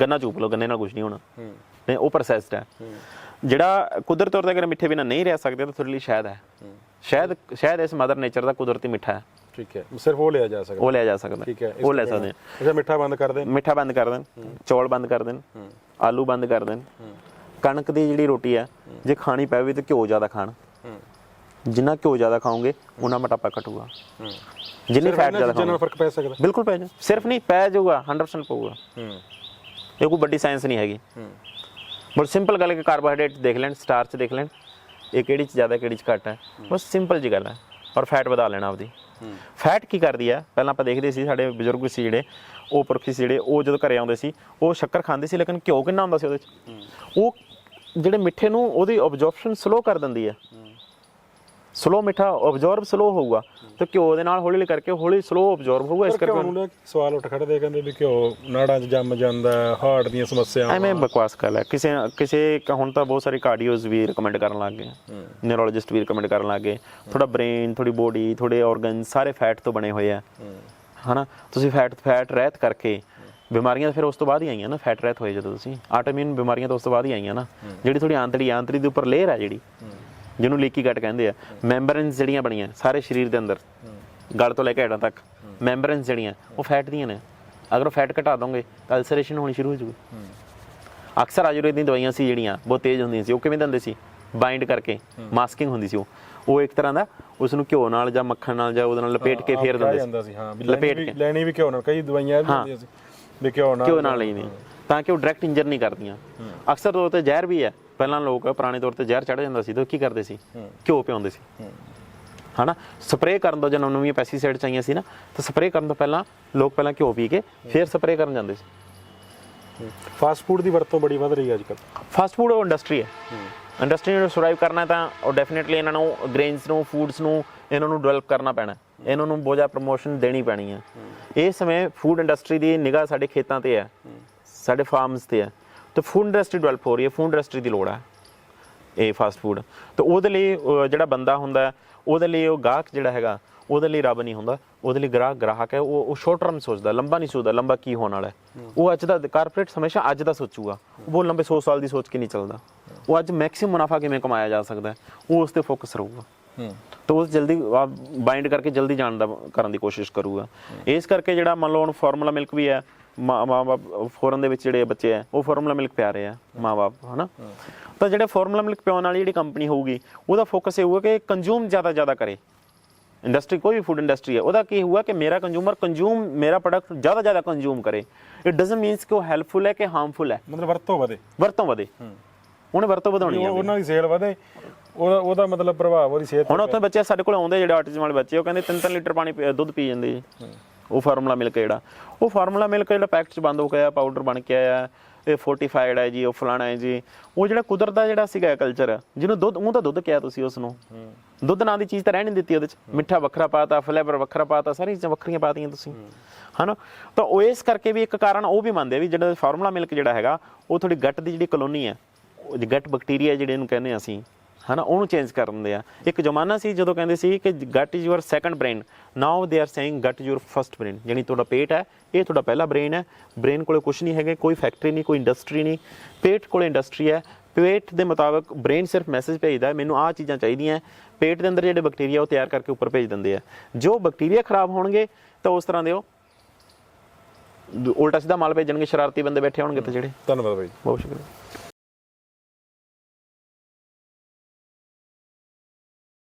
ਗੰਨਾ ਚੂਪ ਲਓ ਗੰਨੇ ਨਾਲ ਕੁਝ ਨਹੀਂ ਹੋਣਾ। ਨਹੀਂ ਉਹ ਪ੍ਰੋਸੈਸਡ ਹੈ। ਜਿਹੜਾ ਕੁਦਰਤ ਤੌਰ ਤੇ ਅਗਰ ਮਿੱਠੇ ਬਿਨਾ ਨਹੀਂ ਰਹਿ ਸਕਦੇ ਤਾਂ ਤੁਹਾਡੇ ਲਈ ਸ਼ਾਇਦ ਹੈ। ਸ਼ਾਇਦ ਸ਼ਾਇਦ ਇਸ ਮਦਰ ਨੇਚਰ ਦਾ ਕੁਦਰਤੀ ਮਿੱਠਾ ਹੈ। ਠੀਕ ਹੈ। ਸਿਰਫ ਉਹ ਲਿਆ ਜਾ ਸਕਦਾ। ਉਹ ਲਿਆ ਜਾ ਸਕਦਾ। ਠੀਕ ਹੈ। ਉਹ ਲੈ ਸਕਦੇ ਹਾਂ। ਅੱਛਾ ਮਿੱਠਾ ਬੰਦ ਕਰ ਦੇ ਮਿੱਠਾ ਬੰਦ ਕਰ ਦੇਣ ਚੌਲ ਬੰਦ ਕਰ ਦੇਣ ਆਲੂ ਬੰਦ ਕਰ ਦੇਣ। ਕਣਕ ਦੀ ਜਿਹੜੀ ਰੋਟੀ ਹੈ ਜੇ ਖਾਣੀ ਪਵੇ ਤਾਂ ਘਿਓ ਜ਼ਿਆਦਾ ਖਾਣ। ਜਿੰਨਾ ਘਿਓ ਜ਼ਿਆਦਾ ਖਾਓਗੇ ਉਹਨਾਂ ਮੋਟਾਪਾ ਘਟੂਗਾ। ਜਿੰਨੀ ਫੈਟ ਜ਼ਿਆਦਾ ਖਾਓਗੇ। ਫ਼ਰਕ ਪੈ ਸਕਦਾ। ਬਿਲਕੁਲ ਪੈ ਜਾ। ਸਿਰਫ ਨਹੀਂ ਪੈ ਜਾਊਗਾ 100% ਪਊਗਾ। ਇਹ ਕੋਈ ਵੱਡੀ ਸਾਇੰਸ ਨਹੀਂ ਹੈਗੀ। ਬਸ ਸਿੰਪਲ ਗੱਲ ਹੈ ਕਿ ਕਾਰਬੋਹਾਈਡਰੇਟ ਦੇਖ ਲੈਣ ਸਟਾਰਚ ਦੇਖ ਲੈਣ। ਇਹ ਕਿਹੜੀ ਚ ਜ਼ਿਆਦਾ ਕਿਹੜੀ ਚ ਘੱਟ ਹੈ। ਬਸ ਸਿੰਪਲ ਜੀ ਗੱਲ ਹੈ। ਔਰ ਫੈਟ ਵਧਾ ਲੈਣਾ ਆਪਦੀ। ਫੈਟ ਕੀ ਕਰਦੀ ਹੈ ਪਹਿਲਾਂ ਆਪਾਂ ਦੇਖਦੇ ਸੀ ਸਾਡੇ ਬਜ਼ੁਰਗ ਸੀ ਜਿਹੜੇ ਉਹ ਪੁਰਖੀ ਸੀ ਜਿਹੜੇ ਉਹ ਜਦੋਂ ਘਰੇ ਆਉਂਦੇ ਸੀ ਉਹ ਸ਼ੱਕਰ ਖਾਂਦੇ ਸੀ ਲੇਕਿਨ ਘਿਓ ਕਿੰਨਾ ਹੁੰਦਾ ਸੀ ਉਹਦੇ ਚ? ਉਹ ਜਿਹੜੇ ਮਿੱਠੇ ਨੂੰ ਉਹਦੀ ਅਬਜ਼ੌਰਪਸ਼ਨ ਸਲੋ ਕਰ ਦਿੰਦੀ ਹੈ। ਸਲੋ ਮਿੱਠਾ ਅਬਜ਼ੌਰਬ ਸਲੋ ਹੋਊਗਾ। ਤੇ ਘਿਓ ਦੇ ਨਾਲ ਹੌਲੀ ਹੌਲੀ ਕਰਕੇ ਹੌਲੀ ਸਲੋ ਅਬਜ਼ੌਰਬ ਹੋਊਗਾ ਇਸ ਕਰਕੇ ਹੁਣ ਸਵਾਲ ਉੱਠ ਖੜਦੇ ਕਹਿੰਦੇ ਵੀ ਘਿਓ ਨਾੜਾਂ 'ਚ ਜੰਮ ਜਾਂਦਾ ਹਾਰਟ ਦੀਆਂ ਸਮੱਸਿਆਵਾਂ। ਐਵੇਂ ਬਕਵਾਸ ਕਰ ਲੈ ਕਿਸੇ ਕਿਸੇ ਹੁਣ ਤਾਂ ਬਹੁਤ ਸਾਰੇ ਕਾਰਡੀਓਜ਼ ਵੀ ਰეკਮੈਂਡ ਕਰਨ ਲੱਗ ਗਏ। ਨਿਊਰੋਲੋਜਿਸਟ ਵੀ ਰეკਮੈਂਡ ਕਰਨ ਲੱਗ ਗਏ। ਥੋੜਾ ਬ੍ਰੇਨ ਥੋੜੀ ਬੋਡੀ ਥੋੜੇ ਆਰਗਨ ਸਾਰੇ ਫੈਟ ਤੋਂ ਬਣੇ ਹੋਏ ਆ। ਹਨਾ? ਤੁਸੀਂ ਫੈਟ ਫੈਟ ਰਹਿਤ ਕਰਕੇ ਬਿਮਾਰੀਆਂ ਫਿਰ ਉਸ ਤੋਂ ਬਾਅਦ ਹੀ ਆਈਆਂ ਨਾ? ਫੈਟ ਰਹਿਤ ਹੋਏ ਜਦੋਂ ਤੁਸੀਂ। ਆਟੋਇਮਿਊਨ ਬਿਮਾਰੀਆਂ ਤਾਂ ਉਸ ਤੋਂ ਬਾਅਦ ਹੀ ਆਈਆਂ ਨਾ? ਜਿਹੜੀ ਥੋੜੀ ਆਂਤੜੀ ਆਂਤੜੀ ਦੇ ਉੱਪਰ ਲੇਅਰ ਆ ਜਿਹੜੀ। ਜਿਹਨੂੰ ਲੀਕੀ ਗਟ ਕਹਿੰਦੇ ਆ ਮੈਂਬਰਨਸ ਜਿਹੜੀਆਂ ਬਣੀਆਂ ਸਾਰੇ ਸਰੀਰ ਦੇ ਅੰਦਰ ਗਲ ਤੋਂ ਲੈ ਕੇ ਹੇਠਾਂ ਤੱਕ ਮੈਂਬਰਨਸ ਜਿਹੜੀਆਂ ਉਹ ਫੈਟ ਦੀਆਂ ਨੇ। ਅਗਰ ਉਹ ਫੈਟ ਘਟਾ ਦੋਗੇ ਤਾਂ ਅਲਸਰੇਸ਼ਨ ਹੋਣੀ ਸ਼ੁਰੂ ਹੋ ਜੂਗੀ ਅਕਸਰ ਆਯੁਰਵੇਦ ਦੀਆਂ ਦਵਾਈਆਂ ਸੀ ਜਿਹੜੀਆਂ ਬਹੁਤ ਤੇਜ਼ ਹੁੰਦੀਆਂ ਸੀ ਉਹ ਕਿਵੇਂ ਦਿੰਦੇ ਸੀ? ਬਾਈਂਡ ਕਰਕੇ ਮਾਸਕਿੰਗ ਹੁੰਦੀ ਸੀ ਉਹ। ਉਹ ਇੱਕ ਤਰ੍ਹਾਂ ਦਾ ਉਸ ਨੂੰ ਘਿਓ ਨਾਲ ਜਾਂ ਮੱਖਣ ਨਾਲ ਜਾਂ ਉਹਦੇ ਨਾਲ ਲਪੇਟ ਕੇ ਫੇਰ ਦਿੰਦੇ ਸੀ ਹਾਂ ਲਪੇਟ ਲੈਣੀ ਕੇ। ਲੈਣੀ ਵੀ ਘਿਓ ਨਾਲ ਕਈ ਦਵਾਈਆਂ ਵੀ ਹੁੰਦੀਆਂ ਸੀ ਵੀ ਘਿਓ ਨਾਲ ਘਿਓ ਨਾਲ ਨਹੀਂ ਤਾਂ ਕਿ ਉਹ ਡਾਇਰੈਕਟ ਇੰਜਰ ਨਹੀਂ ਕਰਦੀਆਂ। ਅਕਸਰ ਤੌਰ ਤੇ ਜ਼ਹਿਰ ਵੀ ਹੈ। ਪਹਿਲਾਂ ਲੋਕ ਪੁਰਾਣੇ ਤੌਰ ਤੇ ਜ਼ਹਿਰ ਚੜ ਜਾਂਦਾ ਸੀ ਤਾਂ ਕੀ ਕਰਦੇ ਸੀ? ਘਿਓ ਪਿਆਉਂਦੇ ਸੀ। ਹਨਾ? ਸਪਰੇਅ ਕਰਨ ਤੋਂ ਜਦੋਂ ਨਵੀਆਂ ਪੈਸਟੀਸਾਈਡ ਚਾਹੀਆਂ ਸੀ ਨਾ। ਤਾਂ ਸਪਰੇਅ ਕਰਨ ਤੋਂ ਪਹਿਲਾਂ ਲੋਕ ਪਹਿਲਾਂ ਘਿਓ ਪੀ ਕੇ ਫਿਰ ਸਪਰੇਅ ਕਰਨ ਜਾਂਦੇ ਸੀ। ਫਾਸਟ ਫੂਡ ਦੀ ਵਰਤੋਂ ਬੜੀ ਵੱਧ ਰਹੀ ਹੈ ਅੱਜ ਕੱਲ੍ਹ। ਫਾਸਟ ਫੂਡ ਉਹ ਇੰਡਸਟਰੀ ਹੈ। ਇੰਡਸਟਰੀ ਨੂੰ ਸਰਵਾਈਵ ਕਰਨਾ ਤਾਂ ਉਹ ਡੈਫੀਨਿਟਲੀ ਇਹਨਾਂ ਨੂੰ ਗ੍ਰੇਨਸ ਨੂੰ ਫੂਡਸ ਨੂੰ ਇਹਨਾਂ ਨੂੰ ਡਿਵੈਲਪ ਕਰਨਾ ਪੈਣਾ। ਇਹਨਾਂ ਨੂੰ ਜ਼ਿਆਦਾ ਪ੍ਰੋਮੋਸ਼ਨ ਦੇਣੀ ਪੈਣੀ ਹੈ। ਇਸ ਸਮੇਂ ਫੂਡ ਇੰਡਸਟਰੀ ਦੀ ਨਿਗਾਹ ਸਾਡੇ ਖੇਤਾਂ ਤੇ ਹੈ। ਸਾਡੇ ਫਾਰਮਸ ਤੇ ਹੈ। ਤੇ ਫੂਡ ਇੰਡਸਟਰੀ ਡਿਵੈਲਪ ਹੋ ਰਹੀ ਹੈ ਫੂਡ ਇੰਡਸਟਰੀ ਦੀ ਲੋੜ ਹੈ ਇਹ ਫਾਸਟ ਫੂਡ ਤੇ ਉਹਦੇ ਲਈ ਜਿਹੜਾ ਬੰਦਾ ਹੁੰਦਾ ਉਹਦੇ ਲਈ ਉਹ ਗਾਹਕ ਜਿਹੜਾ ਹੈਗਾ ਉਹਦੇ ਲਈ ਰੱਬ ਨਹੀਂ ਹੁੰਦਾ। ਉਹਦੇ ਲਈ ਗ੍ਰਾਹਕ ਗ੍ਰਾਹਕ ਹੈ ਉਹ ਉਹ ਸ਼ਾਰਟ ਟਰਮ ਸੋਚਦਾ ਲੰਬਾ ਨਹੀਂ ਸੋਚਦਾ ਲੰਬਾ ਕੀ ਹੋਣ ਵਾਲਾ ਉਹ ਅੱਜ ਦਾ ਕਾਰਪੋਰੇਟ ਹਮੇਸ਼ਾ ਅੱਜ ਦਾ ਸੋਚੂਗਾ। ਉਹ ਲੰਬੇ 100 ਸਾਲ ਦੀ ਸੋਚ ਕੇ ਨਹੀਂ ਚੱਲਦਾ। ਉਹ ਅੱਜ ਮੈਕਸਿਮਮ ਮੁਨਾਫਾ ਕਿਵੇਂ ਕਮਾਇਆ ਜਾ ਸਕਦਾ ਉਹ ਉਸ ਤੇ ਫੋਕਸ ਰਹੂਗਾ। ਹੂੰ। ਤਾਂ ਉਹ ਜਲਦੀ ਬਾਈਂਡ ਕਰਕੇ ਜਲਦੀ ਜਾਣ ਦਾ ਕਰਨ ਦੀ ਕੋਸ਼ਿਸ਼ ਕਰੂਗਾ। ਇਸ ਕਰਕੇ ਜਿਹੜਾ ਮੰਨ ਲਓ ਹੁਣ ਫਾਰਮੂਲਾ ਮਿਲਕ ਵੀ ਹੈ ਮਾਂ ਬਾਪ ਫੋਰਨ ਦੇ ਵਿੱਚ ਜਿਹੜੇ ਬੱਚੇ ਆ ਉਹ ਫਾਰਮੂਲਾ ਮਿਲਕ ਪਿਆ ਰਹੇ ਆ ਮਾਂ ਬਾਪ ਹਨਾ? ਤਾਂ ਜਿਹੜੇ ਫਾਰਮੂਲਾ ਮਿਲਕ ਪਿਆਉਣ ਵਾਲੀ ਜਿਹੜੀ ਕੰਪਨੀ ਹੋਊਗੀ ਉਹਦਾ ਫੋਕਸ ਇਹ ਹੋਊਗਾ ਕਿ ਕੰਜ਼ੂਮ ਜ਼ਿਆਦਾ ਜ਼ਿਆਦਾ ਕਰੇ। ਇੰਡਸਟਰੀ ਕੋਈ ਵੀ ਫੂਡ ਇੰਡਸਟਰੀ ਹੈ ਉਹਦਾ ਕੀ ਹੋਊਗਾ ਕਿ ਮੇਰਾ ਕੰਜ਼ੂਮਰ ਕੰਜ਼ੂਮ ਮੇਰਾ ਪ੍ਰੋਡਕਟ ਜ਼ਿਆਦਾ ਜ਼ਿਆਦਾ ਕੰਜ਼ੂਮ ਕਰੇ। ਇਟ ਡਸਨਟ ਮੀਨਸ ਕਿ ਉਹ ਹੈਲਪਫੁਲ ਹੈ ਕਿ ਹਾਰਮਫੁਲ ਹੈ। ਮਤਲਬ ਵਰਤੋਂ ਵਧੇ। ਵਰਤੋਂ ਵਧੇ। ਉਹਨੇ ਵਰਤੋਂ ਵਧਾਉਣੀ ਹੈ ਉਹ- ਉਹਨਾਂ ਦੀ ਸੇਲ ਵਧੇ ਉਹਦਾ ਉਹਦਾ ਮਤਲਬ ਪ੍ਰਭਾਵ ਉਹਦੀ ਸਿਹਤ ਹੁਣ ਉੱਥੇ ਬੱਚੇ ਸਾਡੇ ਕੋਲ ਆਉਂਦੇ ਜਿਹੜੇ ਆਟਿਜ਼ਮ ਵਾਲੇ ਬੱਚੇ ਉਹ ਕਹਿੰਦੇ 3-3 ਲੀਟਰ ਪਾਣੀ ਦੁੱਧ ਪੀ ਜਾਂਦੇ ਜੀ। ਉਹ ਫਾਰਮੂਲਾ ਮਿਲਕ ਜਿਹੜਾ ਉਹ ਫਾਰਮੂਲਾ ਮਿਲਕ ਜਿਹੜਾ ਪੈਕਟ 'ਚ ਬੰਦ ਹੋ ਗਿਆ ਪਾਊਡਰ ਬਣ ਕੇ ਆਇਆ ਇਹ ਫੋਰਟੀਫਾਈਡ ਹੈ ਜੀ ਉਹ ਫਲਾਣਾ ਹੈ ਜੀ ਉਹ ਜਿਹੜਾ ਕੁਦਰਤ ਦਾ ਜਿਹੜਾ ਸੀਗਾ ਕਲਚਰ ਜਿਹਨੂੰ ਦੁੱਧ ਉਹ ਤਾਂ ਦੁੱਧ ਕਿਹਾ ਤੁਸੀਂ ਉਸ ਨੂੰ ਦੁੱਧ ਨਾਂ ਦੀ ਚੀਜ਼ ਤਾਂ ਰਹਿ ਨਹੀਂ ਦਿੱਤੀ ਉਹਦੇ 'ਚ। ਮਿੱਠਾ ਵੱਖਰਾ ਪਾਤਾ ਫਲੇਵਰ ਵੱਖਰਾ ਪਾਤਾ ਸਾਰੀ ਚੀਜ਼ਾਂ ਵੱਖਰੀਆਂ ਪਾਤੀਆਂ ਤੁਸੀਂ। ਹਨਾ? ਤਾਂ ਉਹ ਇਸ ਕਰਕੇ ਵੀ ਇੱਕ ਕਾਰਨ ਉਹ ਵੀ ਮੰਨਦੇ ਵੀ ਜਿਹੜਾ ਫਾਰਮੂਲਾ ਮਿਲਕ ਜਿਹੜਾ ਹੈਗਾ ਉਹ ਥੋੜੀ ਗੱਟ ਦੀ ਜਿਹੜੀ ਕਲੋਨੀ ਹੈ ਉਹ ਗੱਟ ਬੈਕਟੀਰੀਆ ਜਿਹੜੇ ਨੂੰ ਕਹਿੰਦੇ ਅਸੀਂ ਹਨਾ ਉਹਨੂੰ ਚੇਂਜ ਕਰ ਦਿੰਦੇ ਆ। ਇੱਕ ਜ਼ਮਾਨਾ ਸੀ ਜਦੋਂ ਕਹਿੰਦੇ ਸੀ ਕਿ gut is your second brain now they are saying gut your first brain ਯਾਨੀ ਤੁਹਾਡਾ ਪੇਟ ਹੈ ਇਹ ਤੁਹਾਡਾ ਪਹਿਲਾ ਬ੍ਰੇਨ ਹੈ। ਬ੍ਰੇਨ ਕੋਲੇ ਕੁਝ ਨਹੀਂ ਹੈਗੇ ਕੋਈ ਫੈਕਟਰੀ ਨਹੀਂ ਕੋਈ ਇੰਡਸਟਰੀ ਨਹੀਂ। ਪੇਟ ਕੋਲੇ ਇੰਡਸਟਰੀ ਹੈ। ਪੇਟ ਦੇ ਮੁਤਾਬਕ ਬ੍ਰੇਨ ਸਿਰਫ ਮੈਸੇਜ ਭੇਜਦਾ ਹੈ ਮੈਨੂੰ ਆਹ ਚੀਜ਼ਾਂ ਚਾਹੀਦੀਆਂ ਪੇਟ ਦੇ ਅੰਦਰ ਜਿਹੜੇ ਬੈਕਟੀਰੀਆ ਉਹ ਤਿਆਰ ਕਰਕੇ ਉੱਪਰ ਭੇਜ ਦਿੰਦੇ ਆ। ਜੋ ਬੈਕਟੀਰੀਆ ਖਰਾਬ ਹੋਣਗੇ ਤਾਂ ਉਸ ਤਰ੍ਹਾਂ ਦੇ ਉਹ ਉਲਟਾ ਸਿੱਧਾ ਮਾਲ ਭੇਜਣਗੇ ਸ਼ਰਾਰਤੀ ਬੰਦੇ ਬੈਠੇ ਹੋਣਗੇ ਤੇ ਜਿਹੜੇ। ਧੰਨਵਾਦ ਬਾਈ ਬਹੁਤ ਸ਼ੁਕਰੀਆ।